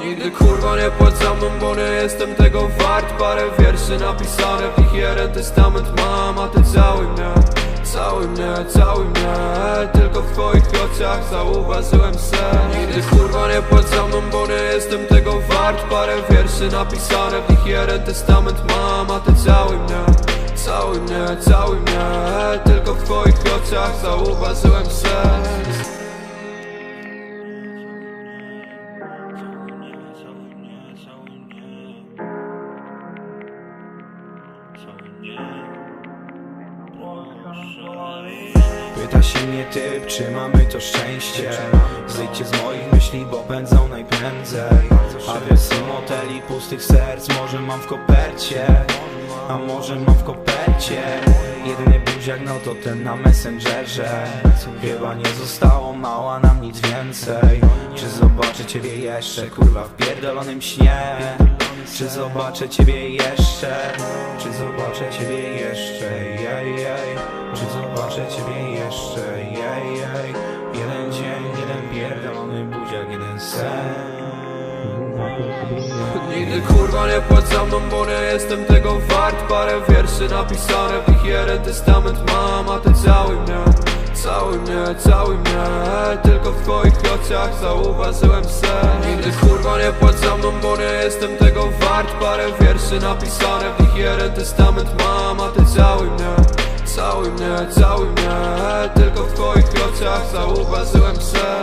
Nigdy kurwa nie płacz za mną, bo nie jestem tego wart. Parę wierszy napisane w ich jeden testament mam A ty cały mnie, cały mnie, cały mnie. Tylko w twoich oczach zauważyłem sen. Nigdy kurwa nie płacz za mną, bo nie jestem tego wart. Parę wierszy napisane w ich jeden testament mam A ty cały mnie, cały mnie, cały mnie. Tylko w twoich oczach zauważyłem sens Pyta się mnie typ, czy mamy to szczęście. Wyjdźcie z moich myśli, bo pędzą najprędzej. Adresy moteli, pustych serc Może mam w kopercie. A może mam w kopercie. Jedyny buziak, no to ten na messengerze. Chyba nie zostało mała nam nic więcej. Czy zobaczę ciebie jeszcze, kurwa w pierdolonym śnie? Czy zobaczę ciebie jeszcze zobaczę ciebie jeszcze, jej, jej Jeden dzień, jeden pierdolony buziak, jeden sen. Nigdy kurwa nie płacz mną, bo nie jestem tego wart. Parę wierszy napisane w ich jeden testament mam A ty cały mnie, cały mnie, cały mnie. Tylko w twoich oczach zauważyłem sen Nigdy kurwa nie płacz mną, bo nie jestem tego wart. Parę wierszy napisane w ich jeden testament mam A ty cały mnie, mnie, cały mnie Tylko w twoich oczach zauważyłem sen